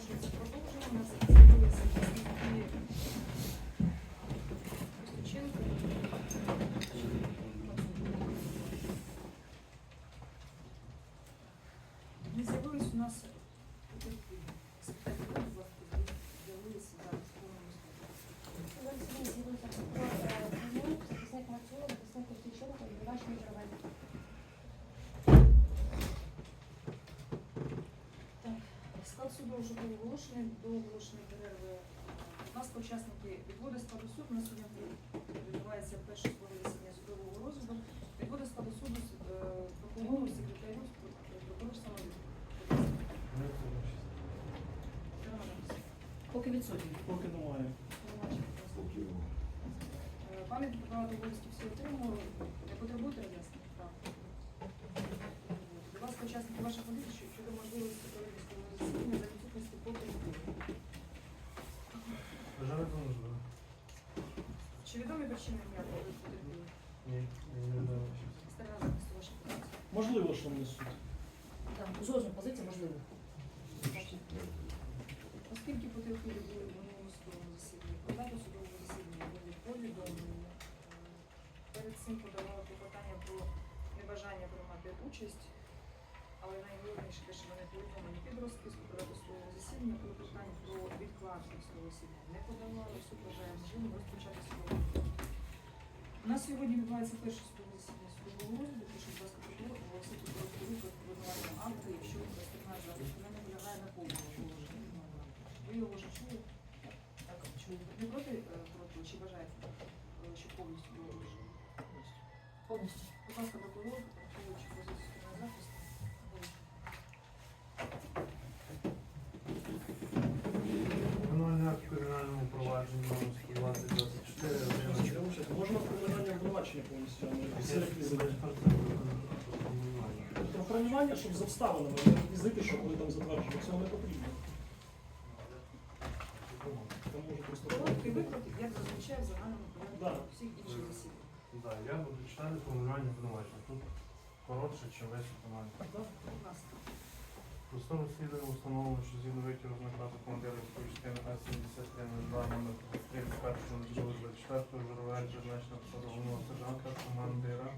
Запрошується продовження. У нас з'явилися представники Костюченко. Не з'явились у нас потерпілі. Секретарі, будь ласка, з'явилися зараз в повному складі. Зараз сьогодні з'явився прокурор Кремль, захисник Мацула, захисник Костюченко, обвинувачений Журавель. Так, суду вже був оголошений, до оголошеної перерви. У нас учасники відводи складу суду. На сьогодні відбувається перше слово засідання судового розгляду. Відводи складу суду е, прокурору, секретарю, прокурор самовідомості. Поки відсутні. Поки немає. Е, Пам'ятник про багато обов'язків всі. Не потребуєте роз'яснення? Так. Будь ласка, учасники ваших позицій щодо можливості проведення засідання. Бажаю за можливо. Чи відомі причини ніякого потерпіли? Ні, не відомо. Сторона захисту ваших позицій. Можливо, що не суд. Так, узгоджена позиція можливо. Оскільки потерпілі були в минулому судовому засіданні, про судового засідання були повідомлені. Перед цим подавали клопотання про небажання приймати участь, але найголовніше те, що вони повідомлені під розписку дату судового про судового засідання не подавали, суд вважає можливим розпочати судове. У нас сьогодні відбувається перше судове засідання судового розгляду, прошу, будь ласка, прокурор оголосити про порядок обвинувального акту, якщо застерна захист не наполягає на повному положенні. Ви його вже чули? Так, чули. Не проти е, проти, чи бажаєте, е, щоб повністю було вирішено? Повністю. Будь ласка, прокурор, враховуючи позицію сторони захисту. голосуйте. Обвинувальний акт в кримінальному провадженні номер 12024 Вибачте, Можна формулювання обвинувачення повністю, а не всі реквізити. Тобто формулювання, щоб з обставинами, не реквізити, що коли там затверджено, цього не потрібно. Там може просто як зазвичай в загальному порядку всіх інших засідань. Так, я буду читати формулювання обвинувачення. Тут коротше, чим весь. Да. Будь ласка. Простом розслідуванні встановлено, що згідно витягу з наказу командира військової частини А-7302 номер 31.24 Журавель призначена посаду головного сержанта командира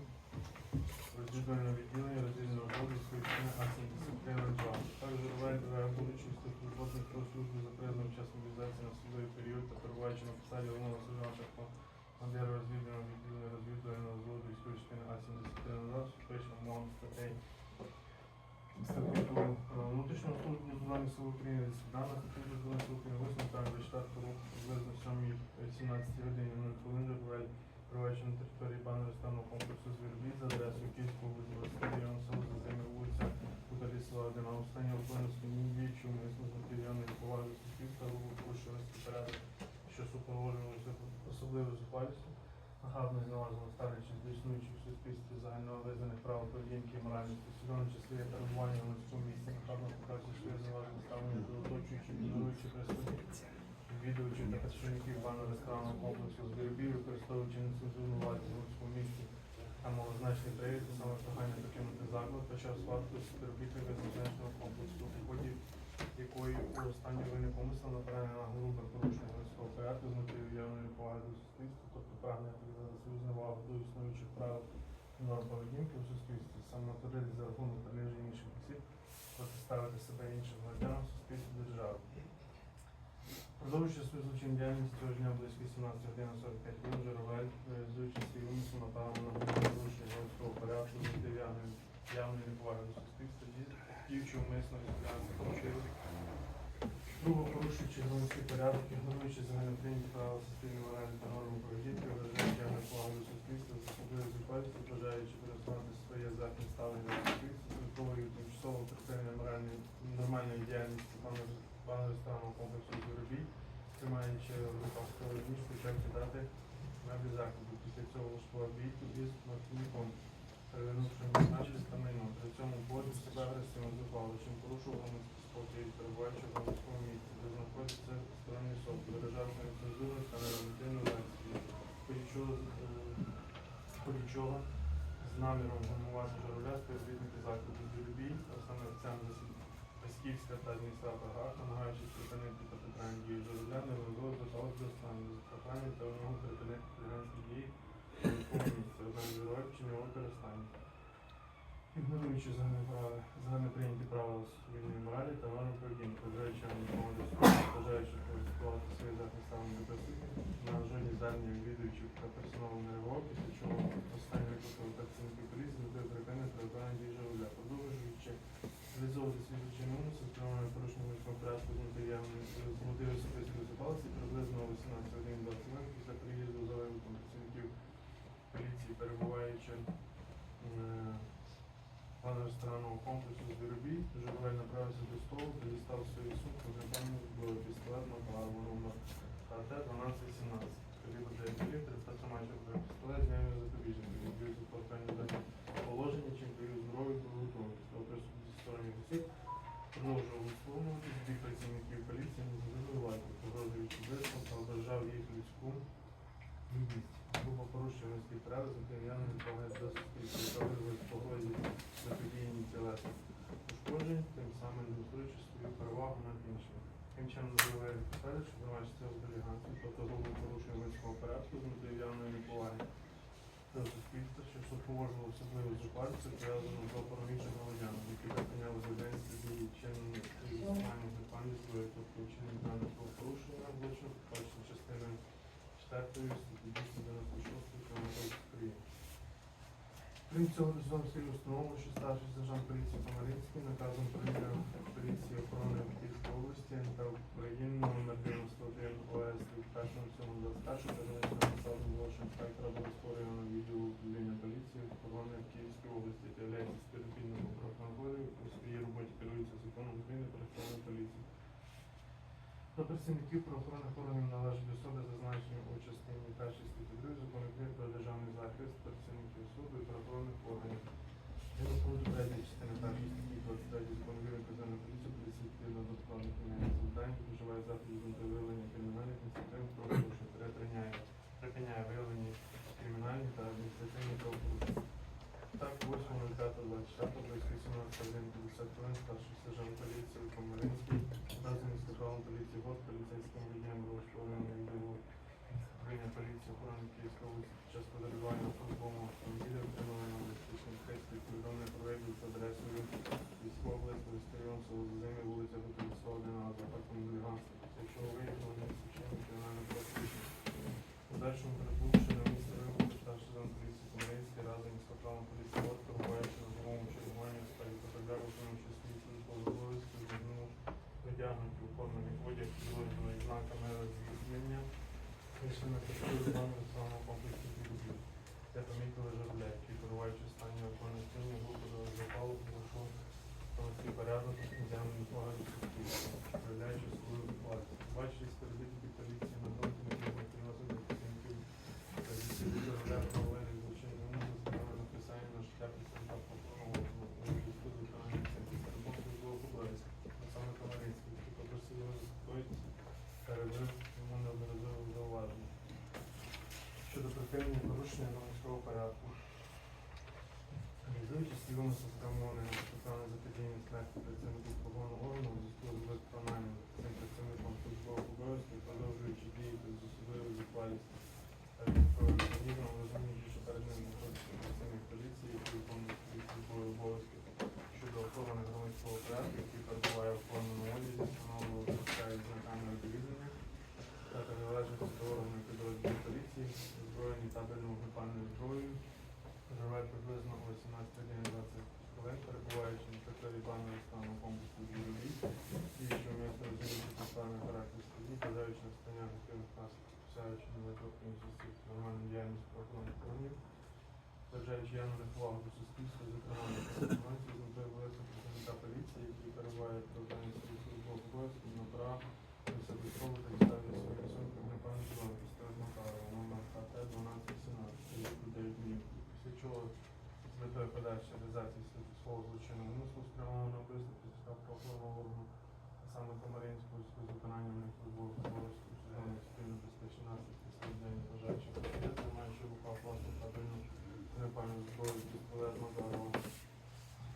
розвідувального відділення розвідувального розводу військової частини А-7302. Так Журавель, е, будучи військовослужбовцем про службу за передним час мобілізації на судовий період та перебуваючи на посаді головного сержанта командира розвідувального відділення розвідувального розводу військової частини А-7302, пише МОН статей Статуту е, внутрішнього службу Збройних сил України 8 травня 24 року приблизно 7 17 годині 0 хвилин. Журавель проведено на території банного ресторанного комплексу Звірбій за адресою Київського 20 район село Зазимir, вулиця Куталісова 1, а у стані алкогольного сп'яніння діючи умисно з матеріальної поваги до суспільства, руку порушувати порядок, що супроводжувалося особливою зухвалістю, нагадно і належно ставлячись до існуючих в суспільстві загально визнаних правил поведінки і моральності, в тому числі перебування в людському місці, нагадно показує своє зневажне ставлення до оточуючих, ігноруючих присутніх, відвідувачів та працівників бану ресторанного комплексу з виробів, використовуючи нецензурну владу в людському місці, та малозначний привід, саме прохання покинути заклад під час варту співробітника зазначеного комплексу, у ході якої у останній вини помисла направлена на грубе порушення громадського порядку з мотивів явної поваги до суспільства, тобто прагнення показати свою зневагу до існуючих правил норм поведінки у суспільстві, самомоторити за рахунок приниження інших осіб, протиставити себе іншим громадянам суспільству держави. Продовжуючи свою злочинну діяльність цього дня близько 17 годин 45 хвилин, реалізуючи свій умисел, направив на порушення громадського порядку з мотивів явної- явної до суспільства, діючи умисно і спрямовуючи Грубо порушуючи громадський порядок, ігноруючи загальноприйняті правила суспільної моралі та норми поведінки, виражаючи явну повагу до суспільства, з особливою зухвалістю, бажаючи пересунути своє захист ставлення до суспільства, з метою тимчасового припинення моральної нормальної діяльності пану- пану ресторанного комплексу «Зуробій», тримаючи в руках свою ніж, почав дати меблі закладу. Після цього влаштував бійку із марківником, перевернувши та майно. При цьому поводив себе агресивно зухвало, чим порушував громадський спокій, перебуваючи в громадському місці, де знаходиться сторонній особи, виражавши нецензурність та ненормативну реакцію. Ході чого, е, з наміром гумувати журавля співробітники закладу «Зюрбій», а саме цим засіданням Песківська та адміністратор ГАК, намагаючись припинити капітальні дії журавля, не до того до стану за та вимогу припинити хуліганські дії однак героїв чи його використання. Ігноруючи загально прийняті правила суспільної моралі та норм поведінки, вважаючи нікому бажаючи користувати свої захист ставлення до присутніх, на жодні звернення відвідувачів та персоналу не реагував, після чого останні викликали працівників поліції з метою припинити виконання дій журавля. Продовжуючи реалізовувати свій злочинний умисел, спрямований порушення міського порядку з мотивами з мотивів особистої ситуації приблизно о 18 годин 20 хвилин після приїзду за викликом працівників поліції, перебуваючи е, Пане ресторанного комплексу Звіробій, Журавель направився до столу, де дістав свою сумку з напевно зброю пістолет Макарова номер КТ 1217. Калібр 9 мм, 35 майже про пістолет з ними Він за поркання до положення, чим даю зброю то готовий. Після присутні зі сторони осіб продовжував висловлювати збіг працівників поліції не зробили владу, погрожуючи вбивством та ображав їх людську гідність. Грубо порушує міський порядок, яким я не відповідаю до суспільства, яка виявить погрозі заподіянні тілесних ушкоджень, тим самим демонструючи свою перевагу над іншими. Тим чином заявляє підтвердить, що займається зберіганцем, тобто грубо порушує міського порядку з метою неповаги до суспільства, що супроводжувало особливу ситуацію, пов'язану з опором інших громадян, які припиняли громадянські дії чинними і застосуванням законів зброї, тобто вчинення даних порушення злочину, першою частиною 4 статті 296 Кримінального України. Крім цього, Житомирською установою, що старший сержант поліції Помаринський наказом поліції охорони Київської області НК України номер 91 ОС від 1.7.21 перенесено посаду молодшого інспектора Борського районного відділу управління поліції охорони Київської області та являється співробітником прокуратури у своїй роботі керується законом України про поліції. До працівників правоохоронних органів належать особи, зазначені у частині першої статті 2 закону про державний захист працівників суду і правоохоронних органів. Згідно пункту 3 частини першої статті 23 закону України про державну поліцію, до складних кримінальних завдань, вживає заходів метою виявлення кримінальних ініціатив, правопорушень, припиняє виявлені кримінальні та адміністративні правопорушення. Так, 8.05.24 близько 17.50 хвилин старший сержант поліції Комаринський разом із капелом поліції ВОД, поліцейським відділом розшколеного відділу управління поліції охорони Київської області під час патрулювання службового автомобіля отримали на листичній хресті повідомлення про виїзд за адресою військового області, район село Зазимі, вулиця Готовіцова, 11, за фактом хуліганства. Після чого виїхали на місце вчинення кримінального правопорушення. В Подальшому перебувши на місці вибуху старший сержант поліції Комаринський разом із капелом поліції ВОД, перебуваючи на зимовому чергуванні у справі патрулях, виконуючи свої службові обов'язки, звернув одягнуті у одяг, підрозділу знаками розрізнення, лише на територію плану національного комплексу будівлі, де помітили журля, який перебуваючи в стані алкогольного сп'яніння, групу запалу, пройшов порядок іноземної погляду проявляючи свою власність. Бачили співробітники поліції на думку не приносить до працівників та зі журля провели злочинні умови, зокрема написання на життя представника повторного у зв'язку з виконанням центрів роботи службового обов'язку. Саме Комаринський, який попросив його заспокоїтися, перебив йому неодноразово зауваження щодо припинення порушення громадського порядку. Реалізуючи свій умисел спрямований на спеціальне заподіяння смерті працівників правоохоронного органу у зв'язку з виконанням цим працівником службових обов'язків, продовжуючи діяти з особливою зухвалістю та відповідно розуміючи, що перед ним знаходиться працівник поліції, який виконує свої службові обов'язки щодо охорони громадського порядку, який перебуває в форменому одязі, встановлював спускають на камеру довідання, та належності до органів підрозділів поліції, озброєні табельною вогнепальною зброєю, Проживає приблизно о 18 годин 20 хвилин, перебуваючи на території банного стану комплексу Журавлі, діючи у місто розуміючи поставлений характер статті, бажаючи на стання активних наслідків, спосяючи на викликаність осіб нормальну діяльність правоохоронних органів, вважаючи явну неповагу до суспільства, зокрема до інформації з метою працівника поліції, який перебуває при виконанні своїх службових обов'язків на права особисто та ставлять свої сумки на певну зону, пістолет Макарова, номер КТ 1217, рік 9 днів. Після чого з метою подальшої реалізації свого злочинного умислу спрямовано на вбивство після правоохоронного органу, а саме Комаринського з виконанням них службових обов'язків сезону спільно безпечні наслідки серед день, бажаючи працювати, маючи в руках власну табельну Пане Зброю безполезно даром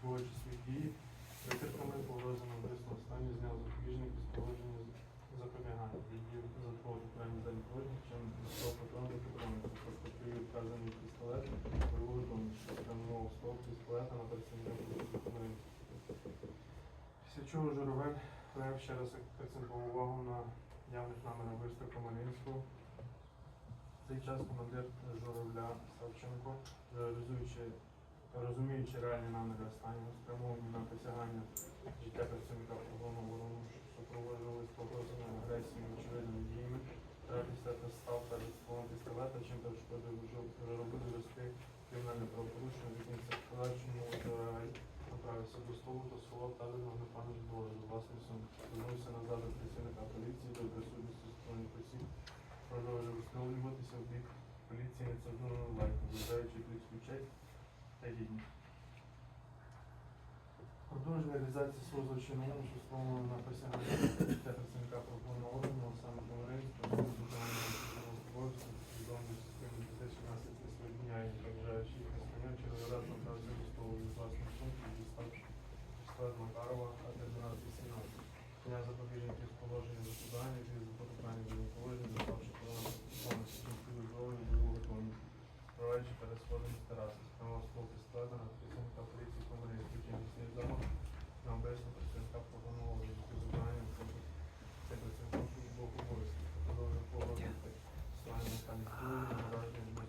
вручі свій викриками погрозами висно останній зняв запобіжник без положення запобігання. Відділ затвору крайній день положення, чим пішов патрон до. Тобто привів вказаний пістолет, другу що спрямував ствол пістолета на працівник виконання. Після чого Журавель ще раз акцентував увагу на явних намірах вбивства Комаринського, цей час командир Журавля Савченко, реалізуючи, розуміючи реальні наміри останнього, спрямовані на посягання життя працівника правоохоронного оборону, що супроводжувались погрозами агресією, очевидними діями, радість та став перед стволом пістолета, чим та шкодив робити вести кримінальне правопорушення, в яким це подальшому направився до столу та слова на пану зброю власним сумки. Звернувся назад до працівника поліції до присутності сторонніх осіб, продовжив встановлюватися в бік поліції нецензурною лайкою, вважаючи людську честь та гідність. Продовження реалізації свого злочину що спрямовано на посягання життя працівника правоохоронного органу, саме виконання службових обов'язків, свідомої системи фізичних наслідків своєї дня, і вважаючи їх настаня через раз до столу від власної сумки, дістав Макарова, а 1318. Дня запобіжників з положення засудання, від запотукання до положення, доставши повністю кінцевої зброї до виконання. Проваючи перед сходом з тераси, спрямував ствол пістолета на працівника поліції Комаринського, чим здійснив замах на обесну працівника програмного розвитку завдання цей працівником службових обов'язків, продовжив погодити слання механік зброї, нараження на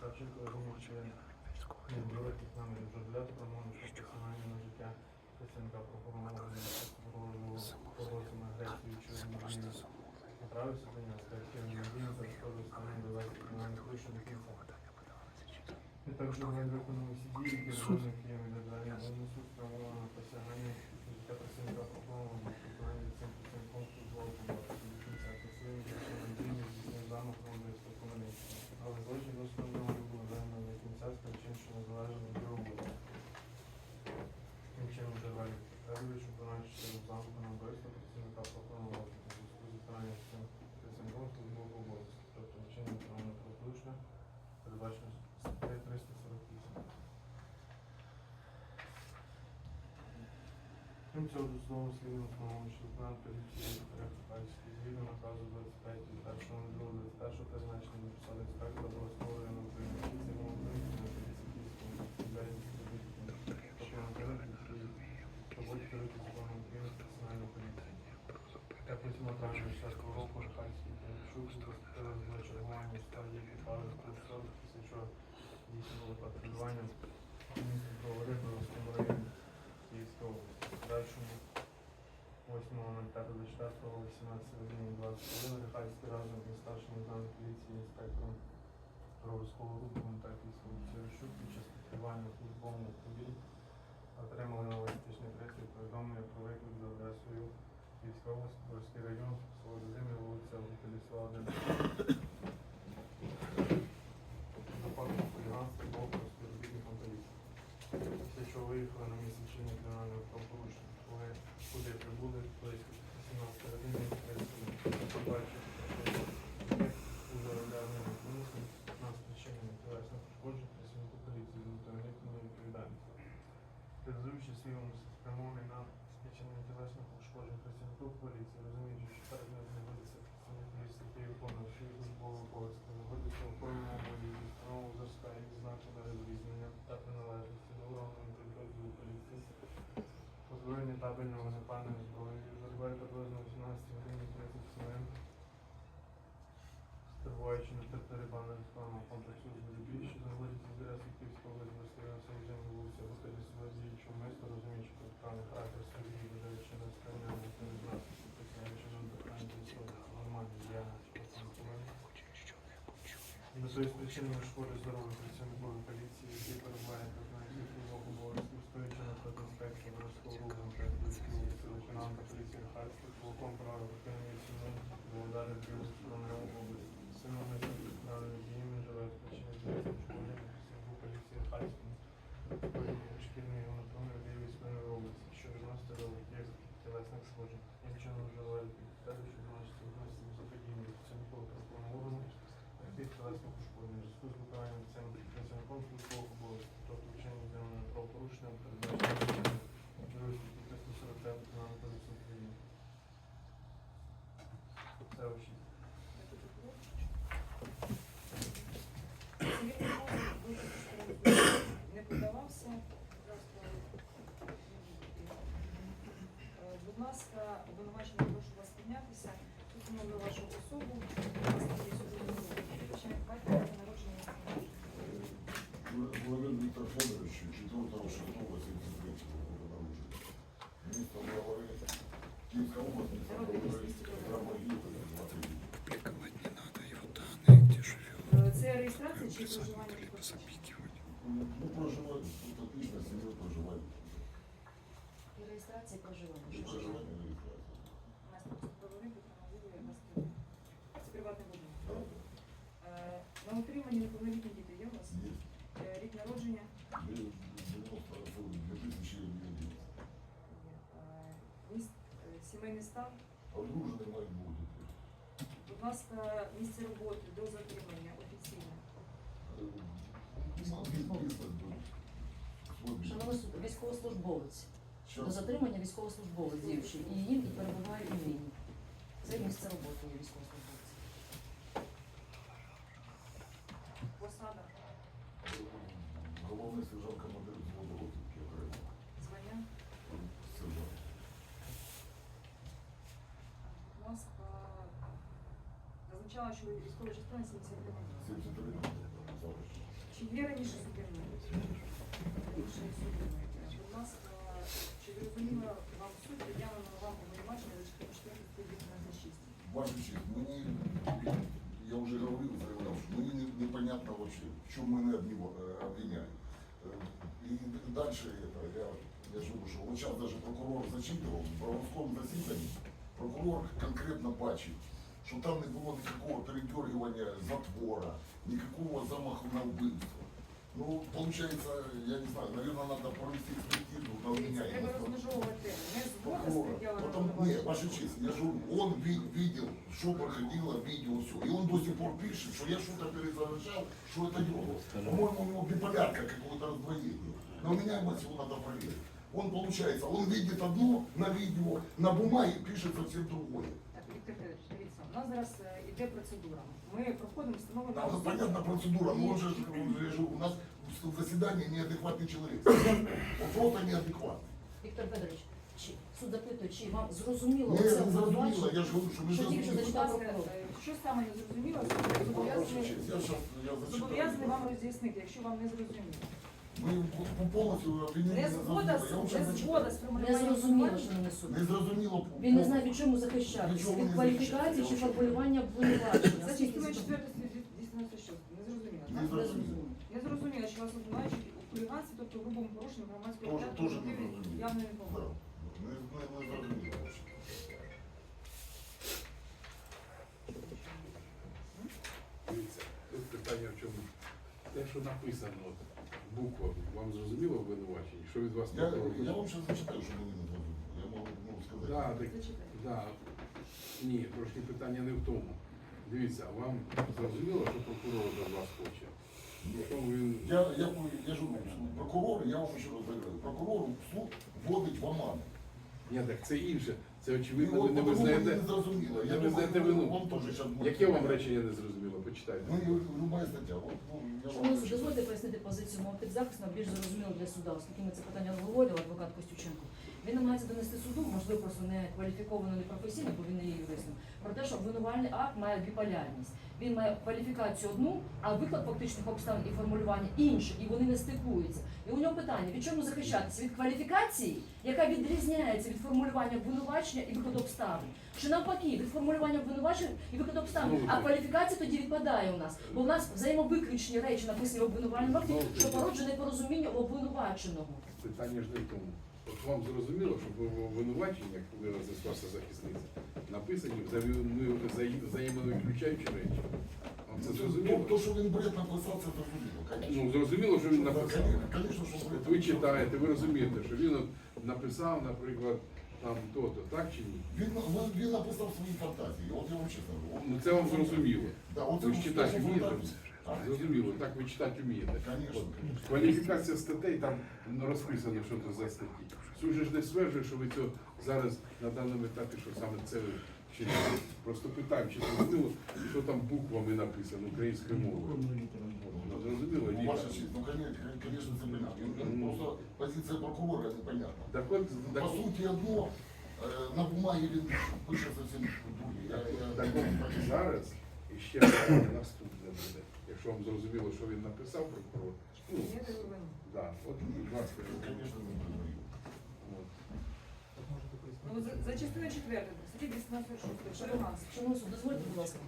Савченко розумів, що не великих намірів жодляти промовно про посягання на життя працівника прокурорного погрозами агресії чи розмовлення. Направився до нього з активним діям та розходив станом довести кримінальних рішень до кінця. І також він виконав усі дії, які вважані Києві для далі винесу спрямовано на посягання життя працівника прокурорного виконання цим працівником службового контракту до кінця. Посилення рішення дії здійснив замах на вбивство Комаринського. Але злочин основного не було виявлено до кінця з причин, що не залежали від роботи. Тим чином Жавель Федорович, виконуючи через замку на вбивство працівника прокурорного розвитку, у зв'язку з виконанням цим працівником службового обов'язку, тобто вчинення правильно правопорушення, передбачено статтею 348. Цього, до судового що лейтенант поліції Репутальський згідно наказу 25 від 1.02.21 призначений на посаду інспектора поліції мов України на поліції за відповідь. Тобто на національної поліції. Як 8 травня 2010 року Рахальський Киричук запустили на чергування у стадії екіпажу Курсор, після чого здійснювали патрулювання міста Бровари в районі області. В Подальшому 8.05.24 о 18 годині 20 хвилин Рахальський разом із старшим лейтенантом поліції інспектором Броварського руху та Київського Киричук під час в службовому автомобілі отримали на логістичний пресі повідомлення про виклик за адресою Київська область, Борський район, село Зимі, вулиця Лісова, 1. За фактом хуліганства боку співробітником поліції. Після чого виїхали на місце вчинення кримінального правопорушення. Куди прибули, близько 17 години, побачив, уже розглянув мінусом на спричинення тілесних пошкоджень працівнику поліції з уникнення відповідальності. Реалізуючи свій спрямований на спричинення тілесних пошкоджень працівнику поліції, табельного запальної зброї, зарбай приблизно 18 годині 30 хвилин, перебуваючи на території банного рекламного комплексу з Бородій, що знаходиться з адресою Київського Російського Союзу, вулиця Готелі що місто, розуміючи протиправний характер Сергії, вважаючи на спрямування та незнатності, посягаючи на військових нормальної діяльності документів. Метою спричинення шкоди здоров'я працівникової поліції, який перебуває та знає службових обов'язків, стоячи на інспекції городського руху та Київської області, лейтенанта поліції Харків, кулаком права виконання сім'ї, володаря сторони області. Сином правильними діями живе спричинення шкоди працівнику поліції Харків, шкільної анатомії Київської області, що відноситься до є тілесних схожих. Як чином вживає підстави, що відноситься до заподіяння працівників правоохоронного органу, тих тілесних ушкоджень. Зв'язку з виконанням цим працівником службових обов'язків, тобто вчинення правопорушення, передбачено Друзі, тільки 145 нам кодексу України. Це очі. Не подавався. Будь ласка, обвинувачення, прошу вас піднятися. Тут много вашу особу. Благодарю Виктор Федорович, 4 6 Публиковать не надо его данные, где живет. Це реєстрація чи проживання? Ну, проживання, тут отлично, сім'я проживання. Реєстрація проживання. Проживання реєстрація. У нас тут говорити про мобілі, Це приватний будинок. На утриманні неповнолітніх стан? Одружений має бути. Будь ласка, місце роботи до затримання офіційне. Шановний суд, військовослужбовець. До затримання військовослужбовець діючий. І їм і перебуває у Міні. Це місце роботи є військовослужбовця. Посада, Головний сержант командир взводу розвідки окремо. звання. Сержант. Будь ласка, зазначала, що ви військова частина 73 роки. 73 зараз. Чи є раніше судимий? Раніше судимий. Будь ласка, чи зрозуміла вам суть пред'явленого вам обвинувачення за частиною 4 статті 96? Ваша честь, мені, я вже говорив, заявляв, що мені не- непонятно вообще, в чому мене обвиню- е, обвиняють. Е, І далі это, я, я ж говорю, що от зараз даже прокурор зачитував, в правовському засіданні прокурор конкретно бачив, що там не було ніякого передергування затвора, ніякого замаху на вбивство. Ну, получается, я не знаю, наверное, надо провести экспертизу на меня. Дивіться, и треба на- розмежовувати не згода з Прокурора. пред'явленим Потом, нет, обвинуваченням. ваша честь, я же говорю, он ви- видел, что проходило, видел все. И он до сих пор пишет, что я что-то перезавышал, что это не было. По-моему, у него биполярка какое-то раздвоение. Но меня мать его надо проверить. Он, получается, он видит одно на видео, на бумаге пишет совсем другое. Федорович, дивіться, у нас зараз е, іде процедура. Ми проходимо встановлену Там ну, понятна процедура, но он же, он же, же у нас в заседании неадекватный человек. Он просто неадекватный. Віктор Федорович, чи суд запитує, чи вам зрозуміло Не, це не зрозуміло, я ж говорю, що не Що тільки що зрозуміло. Зачитав прокурор? що саме не зрозуміло, Ваша зобов'язаний честь, я щас, я зачитаю. зобов'язаний вам роз'яснити, якщо вам не зрозуміло. Ми повністю Не згода, Я вам щас не зачитаю. згода з Не формулюванням зрозуміло, суд. Він не знає, від чому захищатися, Нічого від кваліфікації чи захищається. формулювання обвинувачення. За Скільки частиною це? 4 статті 296. Не зрозуміло. Не зрозуміло. Не зрозуміло, що вас обвинувачують у хуліганстві, тобто грубому порушенні громадського Тоже, порядку, тоже не мотивів зрозуміло. явної Да. Не, не, не зрозуміло. вообще. Дивіться, тут питання в чому? Те, що написано буквами, вам зрозуміло обвинувачення? Що від вас Я, я вам зараз зачитаю, що мені не зрозуміло. Я можу сказати. Да, так, да. Ні, трошки питання не в тому. Дивіться, вам зрозуміло, що прокурор від вас хоче? Що він... Я, я, я ж говорю, що прокурор, я вам ще раз говорю, прокурор суд вводить в оману. Ні, так це інше. Це очевидно, ви не визнаєте. не зрозуміло. не визнаєте вину. Яке вам речення не зрозуміло? Почитайте. Ну, і любая стаття. От, ну, я суд, дозвольте пояснити позицію мого підзахисного більш зрозуміло для суда, оскільки ми це питання обговорювали, адвокат Костюченко. Він намагається донести суду, можливо, просто не кваліфіковано, не професійно, бо він не є юристом, про те, що обвинувальний акт має біполярність. Він має кваліфікацію одну, а виклад фактичних обставин і формулювання інші, і вони не стикуються. І у нього питання: від чому захищатися? Від кваліфікації, яка відрізняється від формулювання обвинувачення і викладу обставин. Чи навпаки, від формулювання обвинувачень і викладу обставин. А кваліфікація тоді відпадає у нас, бо у нас взаємовиключні речі написані в обвинувальному акті, що породжує непорозуміння у обвинуваченого. Питання ж не в тому. От вам зрозуміло, що в обвинуваченнях, коли розіслався захисниця, написані взаємно- взаємовиключаючі речі. Вам це зрозуміло? то, що він бред написав, це зрозуміло. Ну, зрозуміло, що він написав. От ви читаєте, ви розумієте, що він написав, наприклад, там то-то, так чи ні? Він, він, написав свої фантазії, от я вам чесно говорю. Ну це вам зрозуміло. Да, от Ви ж він читати Зрозуміло, так ви читати вмієте. От. Кваліфікація статей там розписано, що це за статті. Суд же ж не стверджує, що ви це зараз на даному етапі, що саме це ви вчиняєте. Просто питаємо, чи зрозуміло, що там буквами написано українською мовою. Ну, зрозуміло, Ну, ні. ваша честь, ну, конечно, конечно, це понятно. Ну, Просто позиція прокурора непонятна. Так от, так, По суті, одно, е, на бумагі він пише зовсім друге. Я, я, так от зараз іще питання наступне Якщо вам зрозуміло, що він написав прокурор, ну, да, от, будь ласка, Ну, признаю. от. Ну, за, за частиною 4 статті 296 хуліганство. Шановний суд, дозвольте, будь ласка.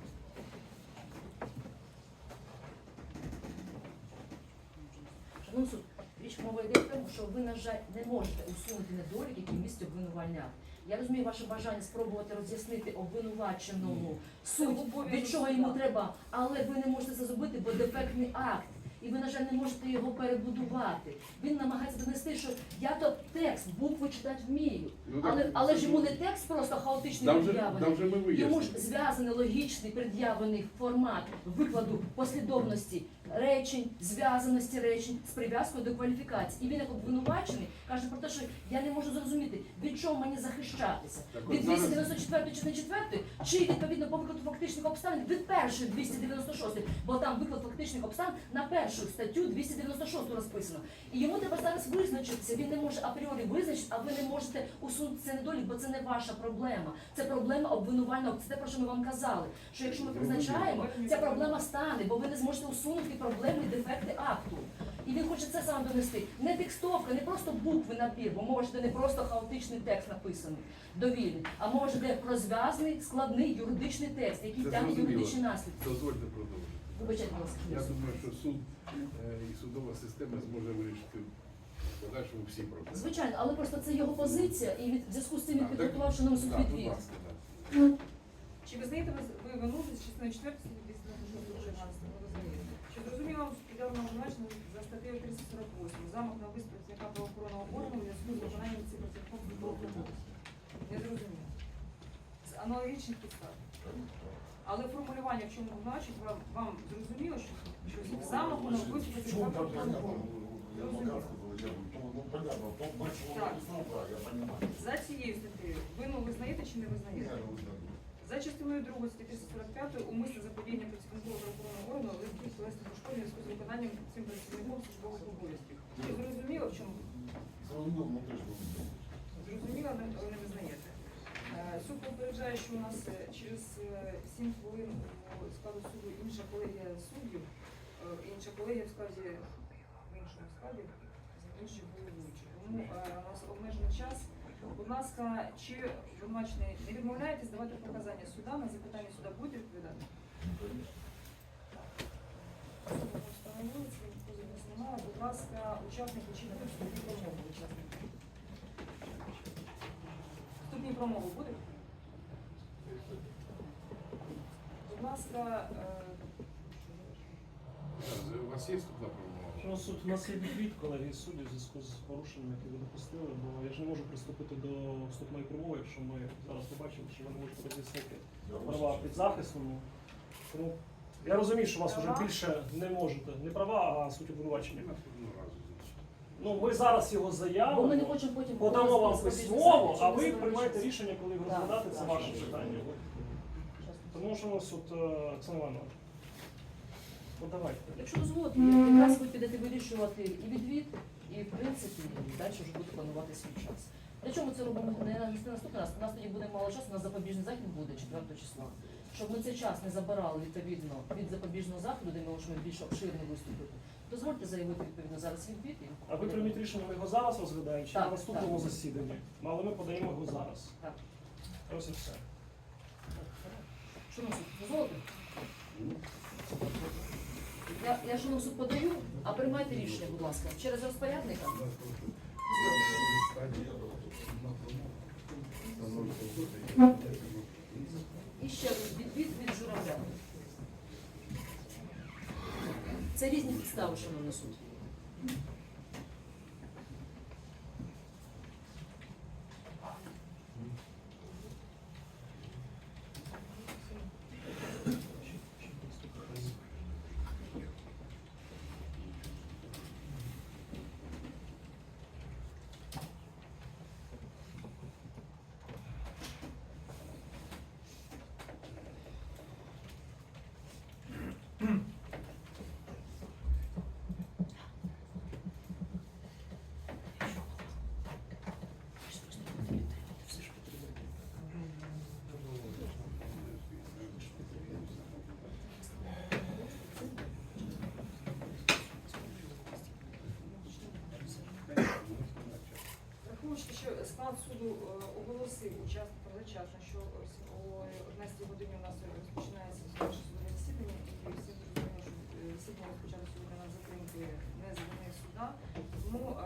Шановний суд, річ мова йде в тому, що ви, на жаль, не можете усунути недоліки, які містять обвинувальний акт. Я розумію ваше бажання спробувати роз'яснити обвинуваченому суть, від чого йому треба, але ви не можете це зробити, бо дефектний акт. І ви, на жаль, не можете його перебудувати. Він намагається донести, що я то текст, букви читати вмію. Ну, так, Але, але ж йому не текст просто хаотичний Там пред'явлений. там Йому ж зв'язаний логічний пред'явлений формат викладу послідовності речень, зв'язаності речень з прив'язкою до кваліфікації. І він як обвинувачений каже про те, що я не можу зрозуміти, від чого мені захищатися. Від зараз- 294 чи не 4, чи відповідно по викладу фактичних обставин від першої 296, бо там виклад фактичних обставин на першу статтю 296 розписано. І йому треба зараз визначитися. Він не може апріорі визначити, а ви не можете усунути цей недолік, бо це не ваша проблема. Це проблема обвинувального. Це те, про що ми вам казали. Що якщо ми призначаємо, ця проблема стане, бо ви не зможете усунути проблемні дефекти акту. І він хоче це саме донести. Не текстовка, не просто букви набір, бо ж не просто хаотичний текст написаний, довільний, а йде про зв'язний, складний юридичний текст, який Це тягне зрозуміло. юридичні наслідки. Дозвольте продовжити. Вибачайте, будь ласка. Я думаю, що суд е, і судова система зможе вирішити в подальшому всі проблеми. Звичайно, але просто це його позиція, і від в зв'язку з цим він Так, підготував, що нам суд Так, будь відвід. ласка, так. Чи визнаєте ви, ви вину з частиною 4 статті 216 ви визнаєте? Чи вам обвинувачення за статтею 348 замах на вбивство працівника правоохоронного органу у зв'язку з виконанням цих працівників службових обов'язків? Не зрозуміло. З аналогічних підстав. Але формулювання, в чому значить, вам, вам зрозуміло, що, що замаху на вбивство В працівника правоохоронного Ну, Я я ну большого Так. я понимаю. За цією статтею вину визнаєте чи не Я визнаєте? За частиною 2 статті 345 умисне заподіяння працівнику правоохоронного органу легких тілесних ушкоджень у зв'язку з виконанням цим працівником службових обов'язків. Чи зрозуміло, в чому? Ну? Зрозуміло, але не визнаєте. Е, Суд попереджає, що у нас е, через 7 хвилин у складу суду інша колегія суддів, е, інша колегія в складі в іншому складі, інші головуючі. Тому е, у нас обмежений час. Будь ласка, чи обвинувачений не відмовляєтесь давати показання суда на запитання суда будете відповідати? Встановили, це позов не знімала. Будь ласка, учасники чи будуть вступні промови учасники? Вступні промови будуть? Будь ласка, е, Так, У вас є тут промова? Що суд у нас є відвід колеги судді в зв'язку з порушенням, які ви допустили, бо я ж не можу приступити до вступної промови, якщо ми зараз побачимо, що ви не можете роз'яснити права ваше- підзахисному. Тому я розумію, що вас вже більше не можете. Не права, а суть обвинувачення. Ну ми зараз його Бо ми не хочемо потім подамо вам письмово, а ви приймаєте рішення, коли його розглядати, це ваше питання. Тому що ми суд е, Оксана Івановна. Ну давайте. Якщо дозволите, якраз ви підете вирішувати і відвід, і в принципі далі вже буде планувати свій час. Для чого ми це робимо не на наступний раз? У нас тоді буде мало часу, у нас запобіжний захід буде 4 числа. Щоб ми цей час не забирали відповідно від запобіжного заходу, де ми можемо більш обширно виступити. Дозвольте заявити відповідно зараз відвід. і- А ви прийміть рішення, ми його зараз розглядаємо чи Так, на наступному так. засіданні? Ну, Але ми подаємо його зараз. Так. Ось і все. Що нам суд дозволите? Я, я ж вам суд подаю, а приймайте рішення, будь ласка, через розпорядника. І ще відвід від журавля. Це різні підстави, що на несуть. Склад суду е, оголосив завчасно, що о 11 годині у нас розпочинається наше судове засідання, і всім зрозуміло, що е, засідання розпочати сьогодні на затримки не звини суда. Тому е,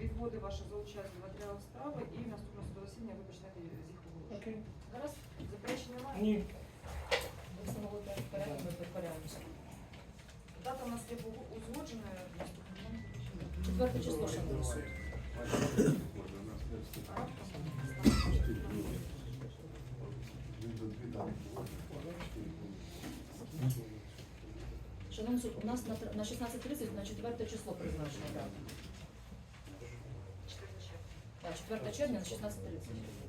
відводи ваші залучаються до матеріалів справи і наступне судове засідання ви почнете з їх оголошення. Окей. Зараз Заперечень немає? Ні. ви ми підпорядимося. Дата у нас є узгоджена. Четверте число, шановний суд. Шановний суд, у нас на, на 16.30 на 4 число призначена дата. червня. 4 червня на 16.30.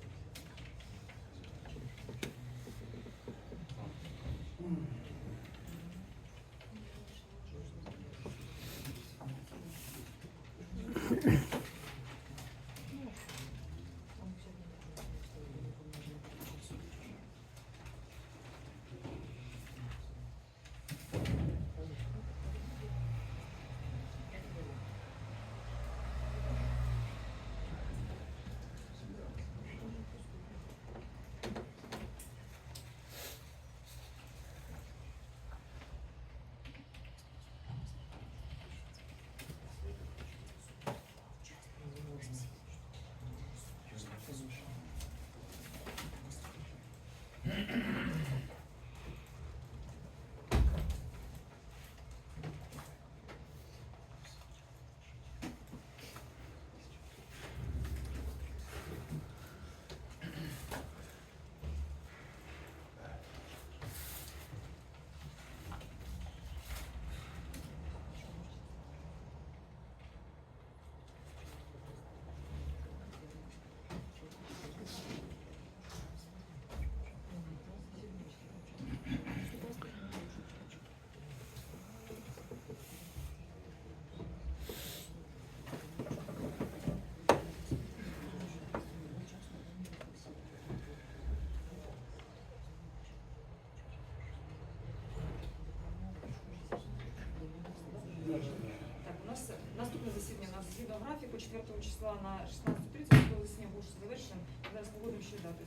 Нас згідно графіку 4 числа на 16.30 коли сніг буде завершен, Зараз погодимо ще дати.